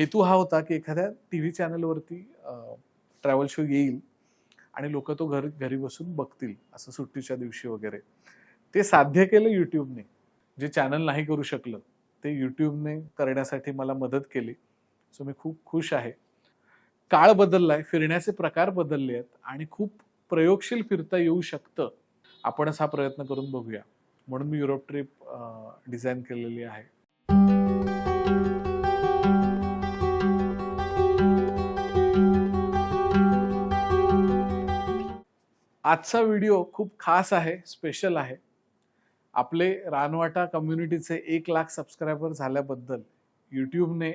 हेतू हा होता की एखाद्या टी व्ही चॅनलवरती ट्रॅव्हल शो येईल आणि लोक तो घरी घरी बसून बघतील असं सुट्टीच्या दिवशी वगैरे. ते साध्य केलं युट्यूबने जे चॅनल नाही करू शकलं ते युट्यूबने करण्यासाठी मला मदत केली. सो मी खूप खुश आहे. काळ बदललाय फिरण्याचे प्रकार बदलले आहेत आणि खूप प्रयोगशील फिरता येऊ शकतं. आपणच हा प्रयत्न करून बघूया. म्हणून मी युरोप ट्रिप डिझाईन केलेली आहे. आजचा व्हिडिओ खूप खास आहे स्पेशल आहे. आपले रानवाटा कम्युनिटीचे एक लाख सबस्क्रायबर झाल्याबद्दल यूट्यूबने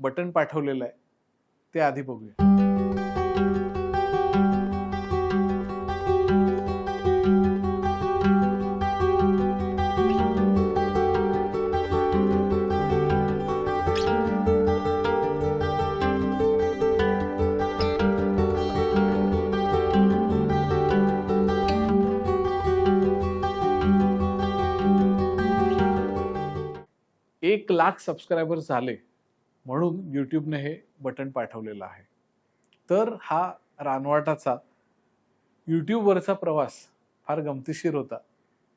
बटन पाठवलेलं आहे. ते आधी बघूया. एक लाख सबस्क्रायबर झाले म्हणून यूट्यूबने हे बटन पाठवलेलं आहे. तर हा रानवाटाचा यूट्यूबवरचा प्रवास फार गमतीशीर होता.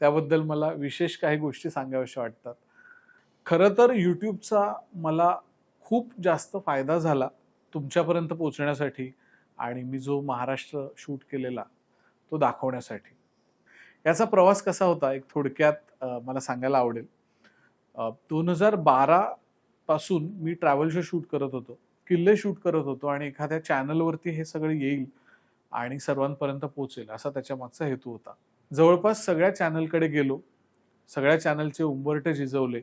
त्याबद्दल मला विशेष काही गोष्टी सांगाव्याशा वाटतात. खरं तर यूट्यूबचा मला खूप जास्त फायदा झाला तुमच्यापर्यंत पोचण्यासाठी आणि मी जो महाराष्ट्र शूट केलेला तो दाखवण्यासाठी. याचा प्रवास कसा होता? एक थोडक्यात मला सांगायला आवडेल. दोन हजार बारा पासून मी ट्रॅव्हल शो शूट करत होतो. किल्ले शूट करत होतो आणि एखाद्या चॅनलवरती हे सगळं येईल आणि सर्वांपर्यंत पोचेल असा त्याच्या मागचा हेतू होता. जवळपास सगळ्या चॅनलकडे गेलो. सगळ्या चॅनलचे उंबरटे झिजवले.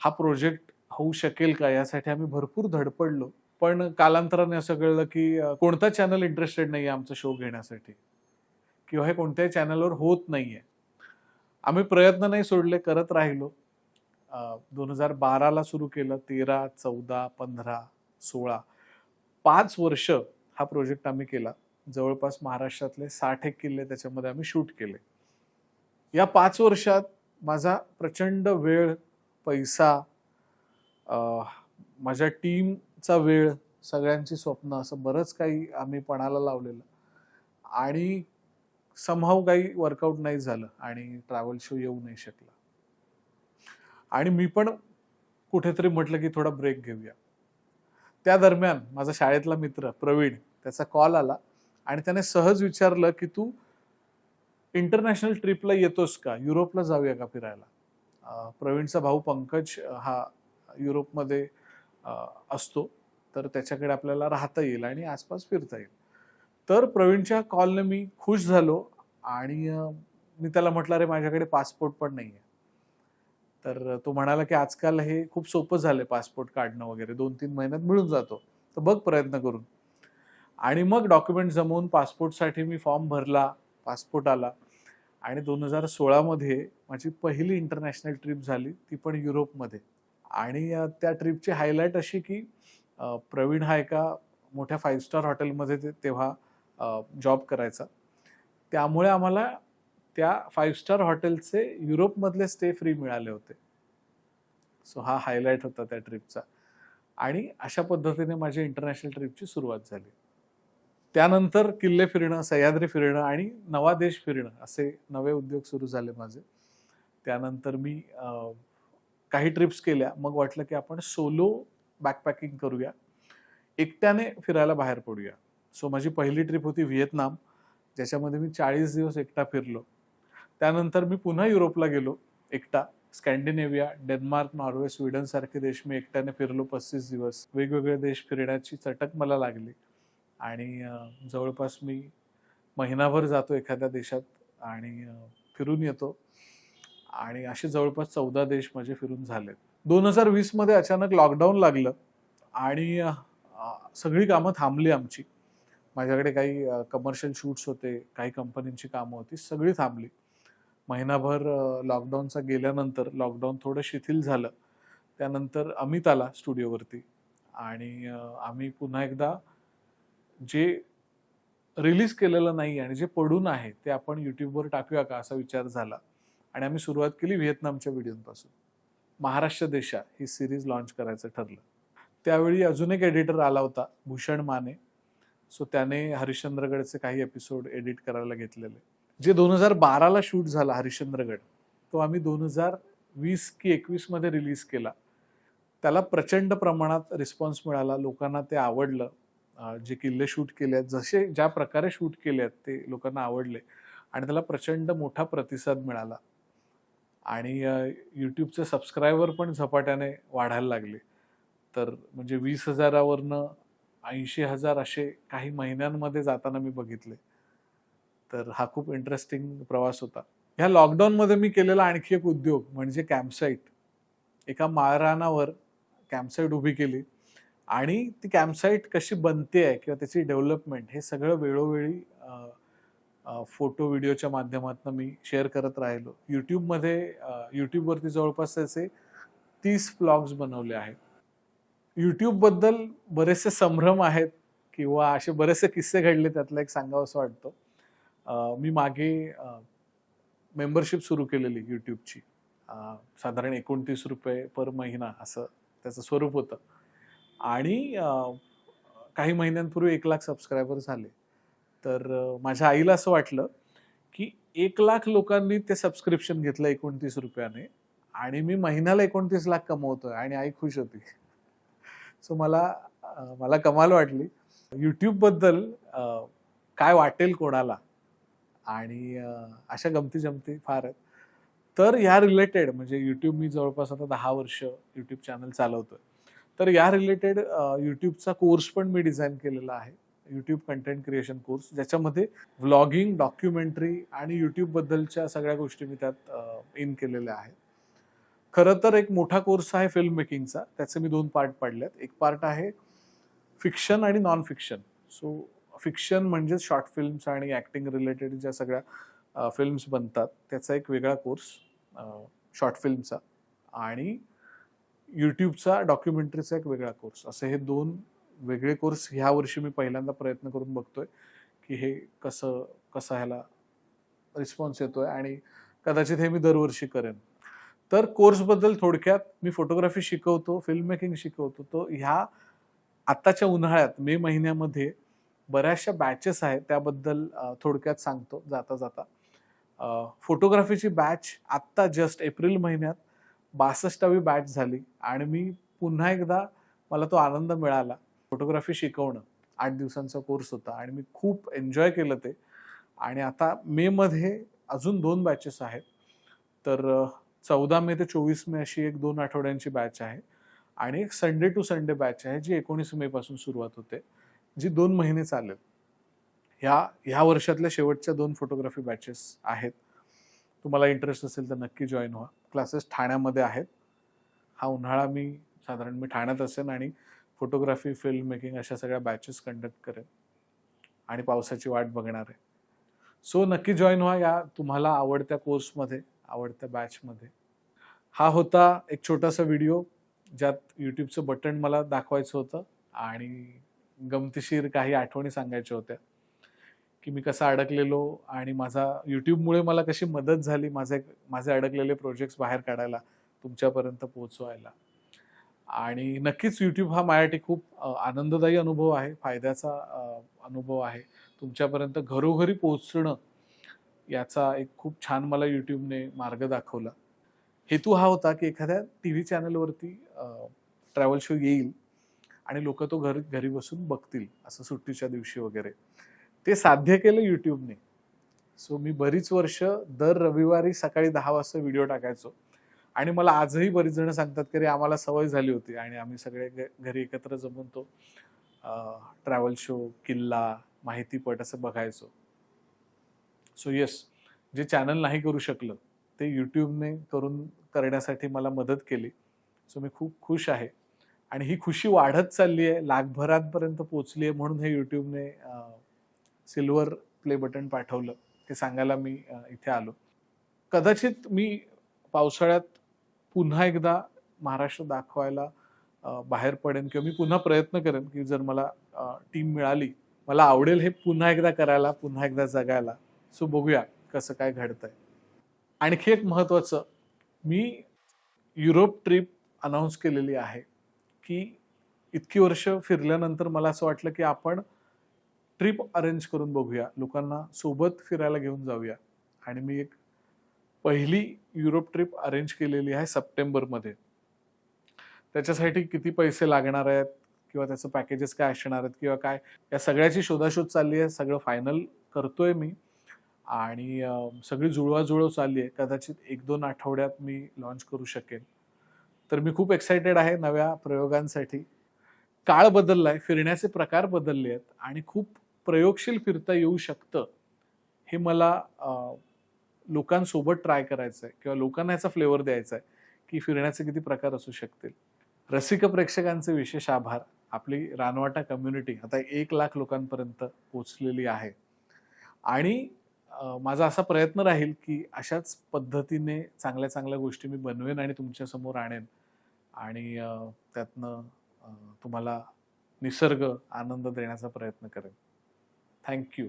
हा प्रोजेक्ट होऊ शकेल का यासाठी आम्ही भरपूर धडपडलो. पण कालांतराने असं कळलं की कोणता चॅनल इंटरेस्टेड नाही आहे आमचा शो घेण्यासाठी. किंवा हे कोणत्याही चॅनलवर होत नाही आहे आम्ही प्रयत्न नाही सोडले करत राहिलो. दोन हजार बाराला सुरू केलं तेरा चौदा पंधरा सोळा. पाच वर्ष हा प्रोजेक्ट आम्ही केला. जवळपास महाराष्ट्रातले साठ एक किल्ले त्याच्यामध्ये आम्ही शूट केले. या पाच वर्षात माझा प्रचंड वेळ पैसा माझ्या टीमचा वेळ सगळ्यांची स्वप्न असं बरंच काही आम्ही पणाला लावलेलं. आणि समहाव काही वर्कआउट नाही झालं आणि ट्रॅव्हल शो येऊ नाही शकला. आणि मी पण कुठेतरी म्हटलं की थोडा ब्रेक घेऊया. त्या दरम्यान माझा शाळेतला मित्र प्रवीण त्याचा कॉल आला आणि त्याने सहज विचारलं की तू इंटरनॅशनल ट्रिपला येतोस का? युरोपला जाऊया का फिरायला? प्रवीणचा भाऊ पंकज हा युरोपमध्ये असतो. तर त्याच्याकडे आपल्याला राहता येईल आणि आसपास फिरता येईल. तर प्रवीणच्या कॉलने मी खुश झालो आणि मी त्याला म्हटलं अरे माझ्याकडे पासपोर्ट पण नाही आहे तर तो म्हणाला की आजकाल हे खूप सोपं झालंय पासपोर्ट काढणं वगैरे. दोन तीन महिन्यात मिळून जातो. तर बघ प्रयत्न करून. आणि मग डॉक्युमेंट जमवून पासपोर्टसाठी मी फॉर्म भरला पासपोर्ट आला. आणि दोन हजार सोळामध्ये माझी पहिली इंटरनॅशनल ट्रिप झाली ती पण युरोपमध्ये. आणि त्या ट्रिपची हायलाईट अशी की प्रवीण हा एका मोठ्या फाईव्ह स्टार हॉटेलमध्ये ते तेव्हा जॉब करायचा. त्यामुळे आम्हाला त्या फाईव्ह स्टार हॉटेलचे युरोपमधले स्टे फ्री मिळाले होते. सो हा हायलाईट होता त्या ट्रिपचा आणि अशा पद्धतीने माझी इंटरनॅशनल ट्रिपची सुरुवात झाली. त्यानंतर किल्ले फिरणं सह्याद्री फिरणं आणि नवा देश फिरणं असे नवे उद्योग सुरू झाले माझे. त्यानंतर मी काही ट्रिप्स केल्या. मग वाटलं की आपण सोलो बॅकपॅकिंग करूया. एकट्याने फिरायला बाहेर पडूया. सो माझी पहिली ट्रिप होती व्हिएतनाम ज्याच्यामध्ये मी चाळीस दिवस एकटा फिरलो. त्यानंतर मी पुन्हा युरोपला गेलो एकटा. स्कॅन्डिनेव्हिया डेन्मार्क नॉर्वे स्वीडन सारखे देश मी एकट्याने फिरलो पस्तीस दिवस. वेगवेगळे देश फिरण्याची चटक मला लागली. आणि जवळपास मी महिनाभर जातो एखाद्या देशात आणि फिरून येतो. आणि असे जवळपास चौदा देश माझे फिरून झाले दोन हजार वीसमध्ये अचानक लॉकडाऊन लागलं आणि सगळी कामं थांबली आमची. माझ्याकडे काही कमर्शियल शूट्स होते काही कंपनींची कामं होती सगळी थांबली. महिनाभर लॉकडाऊनचा गेल्यानंतर लॉकडाऊन थोडं शिथिल झालं. त्यानंतर अमित आला स्टुडिओवरती आणि आम्ही पुन्हा एकदा जे रिलीज केलेलं नाही आणि जे पडून आहे ते आपण यूट्यूबवर टाकूया का असा विचार झाला. आणि आम्ही सुरुवात केली व्हिएतनामच्या व्हिडिओपासून. महाराष्ट्र देशा ही सिरीज लॉन्च करायचं ठरलं. त्यावेळी अजून एक एडिटर आला होता भूषण माने. सो त्याने हरिश्चंद्रगडचे काही एपिसोड एडिट करायला घेतलेले. जे दोन हजार बाराला शूट झाला हरिश्चंद्रगड तो आम्ही दोन हजार वीस की एकवीसमध्ये रिलीज केला. त्याला प्रचंड प्रमाणात रिस्पॉन्स मिळाला लोकांना ते आवडलं. जे किल्ले शूट केले आहेत जसे ज्या प्रकारे शूट केले आहेत ते लोकांना आवडले. आणि त्याला प्रचंड मोठा प्रतिसाद मिळाला. आणि यूट्यूबचे सबस्क्रायबर पण झपाट्याने वाढायला लागले. तर म्हणजे वीस हजारावरनं ऐंशी हजार असे काही महिन्यांमध्ये जाताना मी बघितले. तर हा खूप इंटरेस्टिंग प्रवास होता. ह्या लॉकडाऊनमध्ये मी केलेला आणखी एक उद्योग म्हणजे कॅम्पसाईट एका माळरानावर कॅम्पसाईट उभी केली आणि ती कॅम्पसाईट कशी बनते आहे किंवा त्याची डेव्हलपमेंट हे सगळं वेळोवेळी फोटो व्हिडिओच्या माध्यमातून मी शेअर करत राहिलो. यूट्यूबमध्ये अं, यूट्यूबवरती जवळपास त्याचे तीस ब्लॉग्स बनवले आहेत. यूट्यूबबद्दल बरेचसे संभ्रम आहेत किंवा असे बरेचसे किस्से घडले त्यातला एक सांगावं असं वाटतं. मी मागे मेंबरशिप सुरू केलेली यूट्यूबची साधारण एकोणतीस रुपये पर महिना असं त्याचं स्वरूप होतं. आणि काही महिन्यांपूर्वी एक लाख सबस्क्रायबर झाले. तर माझ्या आईला असं वाटलं की एक लाख लोकांनी ते सबस्क्रिप्शन घेतलं एकोणतीस रुपयाने आणि मी महिन्याला एकोणतीस लाख कमवतोय आणि आई खुश होती. सो मला मला कमाल वाटली. यूट्यूबबद्दल काय वाटेल कोणाला? आणि अशा गमती जमती फार आहेत तर या रिलेटेड म्हणजे यूट्यूब मी जवळपास आता दहा वर्ष यूट्यूब चॅनल चालवतोय. तर या रिलेटेड यूट्यूबचा कोर्स पण मी डिझाईन केलेला आहे. यूट्यूब कंटेंट क्रिएशन कोर्स ज्याच्यामध्ये व्लॉगिंग डॉक्युमेंटरी आणि यूट्यूबबद्दलच्या सगळ्या गोष्टी मी त्यात इन केलेल्या आहेत. खरं तर एक मोठा कोर्स आहे फिल्म मेकिंगचा त्याचे मी दोन पार्ट पाडलेत. एक पार्ट आहे फिक्शन आणि नॉन फिक्शन सो फिक्शन म्हणजेच शॉर्ट फिल्म्स आणि ॲक्टिंग रिलेटेड ज्या सगळ्या फिल्म्स बनतात त्याचा एक वेगळा कोर्स शॉर्ट फिल्मचा आणि यूट्यूबचा डॉक्युमेंटरीचा एक वेगळा कोर्स. असे हे दोन वेगळे कोर्स ह्या वर्षी मी पहिल्यांदा प्रयत्न करून बघतोय की हे कसं कसं ह्याला रिस्पॉन्स येतोय आणि कदाचित हे मी दरवर्षी करेन. तर कोर्सबद्दल थोडक्यात मी फोटोग्राफी शिकवतो फिल्म मेकिंग शिकवतो. तो ह्या आत्ताच्या उन्हाळ्यात मे महिन्यामध्ये बऱ्याचशा बॅचेस आहेत त्याबद्दल थोडक्यात सांगतो जाता जाता. फोटोग्राफीची बॅच आत्ता जस्ट एप्रिल महिन्यात बासष्टावी बॅच झाली आणि मी पुन्हा एकदा मला तो आनंद मिळाला. फोटोग्राफी शिकवणं आठ दिवसांचा कोर्स होता आणि मी खूप एन्जॉय केलं ते. आणि आता मेमध्ये अजून दोन बॅचेस आहेत. तर चौदा मे ते चोवीस मे अशी एक दोन आठवड्यांची बॅच आहे. आणि एक संडे टू संडे बॅच आहे जी एकोणीस मे पासून सुरुवात होते. जी दोन महिने चालेल. ह्या ह्या वर्षातल्या शेवटच्या दोन फोटोग्राफी बॅचेस आहेत. तुम्हाला इंटरेस्ट असेल तर नक्की जॉईन व्हा. क्लासेस ठाण्यामध्ये आहेत. हा उन्हाळा मी साधारण मी ठाण्यात असेन आणि फोटोग्राफी फिल्म मेकिंग अशा सगळ्या बॅचेस कंडक्ट करेन. आणि पावसाची वाट बघणार आहे. सो नक्की जॉईन व्हा या तुम्हाला आवडत्या कोर्समध्ये आवडत्या बॅचमध्ये हा होता एक छोटासा व्हिडिओ ज्यात यूट्यूबचं बटन मला दाखवायचं होतं आणि गमतीशीर काही आठवणी सांगायच्या होत्या. की मी कसा अडकलेलो आणि माझा यूट्यूबमुळे मला कशी मदत झाली माझे माझे अडकलेले प्रोजेक्ट्स बाहेर काढायला तुमच्यापर्यंत पोहोचवायला. आणि नक्कीच यूट्यूब हा माझ्यासाठी खूप आनंददायी अनुभव आहे फायद्याचा अनुभव आहे. तुमच्यापर्यंत घरोघरी पोहोचणं याचा एक खूप छान मला यूट्यूबने मार्ग दाखवला. हेतू हा होता की एखाद्या टी व्ही चॅनलवरती ट्रॅव्हल शो येईल. आणि लोक तो घरी घरी बसून बघतील असं सुट्टीच्या दिवशी वगैरे. ते साध्य केलं यूट्यूबने सो मी बरीच वर्ष दर रविवारी सकाळी दहा वाजता व्हिडिओ टाकायचो. आणि मला आजही बरीच जण सांगतात की रे आम्हाला सवय झाली होती. आणि आम्ही सगळे घ- घरी एकत्र जमून तो ट्रॅव्हल शो किल्ला माहितीपट असं बघायचो. सो येस जे चॅनल नाही करू शकलं ते यूट्यूबने करून करण्यासाठी मला मदत केली. सो मी खूप खुश आहे. आणि ही खुशी वाढत चालली आहे लाखभरांपर्यंत पोचली आहे म्हणून हे यूट्यूबने सिल्वर प्ले बटन पाठवलं. ते सांगायला मी इथे आलो. कदाचित मी पावसाळ्यात पुन्हा एकदा महाराष्ट्र दाखवायला बाहेर पडेन किंवा मी पुन्हा प्रयत्न करेन की जर मला टीम मिळाली मला आवडेल हे पुन्हा एकदा करायला पुन्हा एकदा जगायला. सो बघूया कसं काय घडतंय. आणखी एक महत्वाचं मी युरोप ट्रिप अनाऊन्स केलेली आहे. की इतकी वर्ष फिरल्यानंतर मला असं वाटलं की आपण ट्रिप अरेंज करून बघूया. लोकांना सोबत फिरायला घेऊन जाऊया. आणि मी एक पहिली युरोप ट्रिप अरेंज केलेली आहे सप्टेंबरमध्ये. त्याच्यासाठी किती पैसे लागणार आहेत किंवा त्याचं पॅकेजेस काय असणार आहेत किंवा काय या सगळ्याची शोधाशोध चालली आहे. सगळं फायनल करतोय मी. आणि सगळी जुळवाजुळव चालली आहे. कदाचित एक दोन आठवड्यात मी लॉन्च करू शकेन. तर मी खूप एक्सायटेड आहे नव्या प्रयोगांसाठी. काळ बदललाय फिरण्याचे प्रकार बदलले आहेत आणि खूप प्रयोगशील फिरता येऊ शकतं हे मला लोकांसोबत ट्राय करायचं आहे किंवा लोकांना याचा फ्लेवर द्यायचा आहे की फिरण्याचे किती प्रकार असू शकतील. रसिक प्रेक्षकांचे विशेष आभार. आपली रानवाटा कम्युनिटी आता एक लाख लोकांपर्यंत पोचलेली आहे. आणि माझा असा प्रयत्न राहील की अशाच पद्धतीने चांगल्या चांगल्या गोष्टी मी बनवेन आणि तुमच्यासमोर आणेन. आणि त्यातनं तुम्हाला निसर्ग आनंद देण्याचा प्रयत्न करेन. थँक्यू.